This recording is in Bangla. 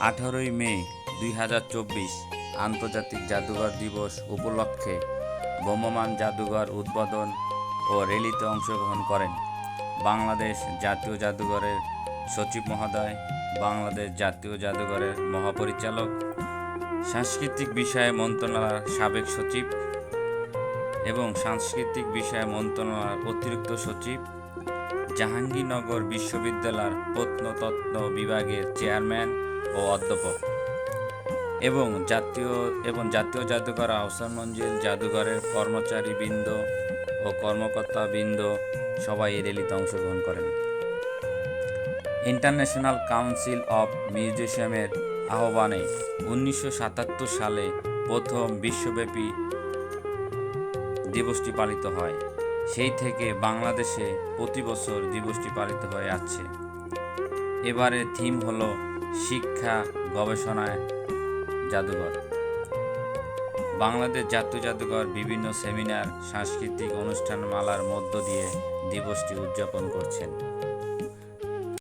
আঠারোই মে দুই হাজার চব্বিশ আন্তর্জাতিক জাদুঘর দিবস উপলক্ষে ভ্রাম্যমাণ জাদুঘর উদ্বোধন ও র্যালিতে অংশগ্রহণ করেন বাংলাদেশ জাতীয় জাদুঘরের সচিব মহোদয়, বাংলাদেশ জাতীয় জাদুঘরের মহাপরিচালক, সাংস্কৃতিক বিষয়ে মন্ত্রণালয়ের সাবেক সচিব এবং সাংস্কৃতিক বিষয়ে মন্ত্রণালয়ের অতিরিক্ত সচিব, জাহাঙ্গীরনগর বিশ্ববিদ্যালয়ের প্রত্নতত্ত্ব বিভাগের চেয়ারম্যান ও অধ্যাপক। এবং জাতীয় এবং জাতীয় জাদুঘর আহসান মঞ্জিল, জাদুঘরের কর্মচারীবৃন্দ ও কর্মকর্তাবৃন্দ সবাই এই র্যালিতে অংশগ্রহণ করেন। ইন্টারন্যাশনাল কাউন্সিল অফ মিউজিয়ামের আহ্বানে উনিশশো সাতাত্তর সালে প্রথম বিশ্বব্যাপী দিবসটি পালিত হয়। সেই থেকে বাংলাদেশে প্রতি বছর দিবসটি পালিত হয়ে আসছে। এবারের থিম হলো শিক্ষা, গবেষণায় জাদুঘর। বাংলাদেশ জাতীয় জাদুঘর বিভিন্ন সেমিনার, সাংস্কৃতিক অনুষ্ঠান মালার মধ্য দিয়ে দিবসটি উদযাপন করছেন।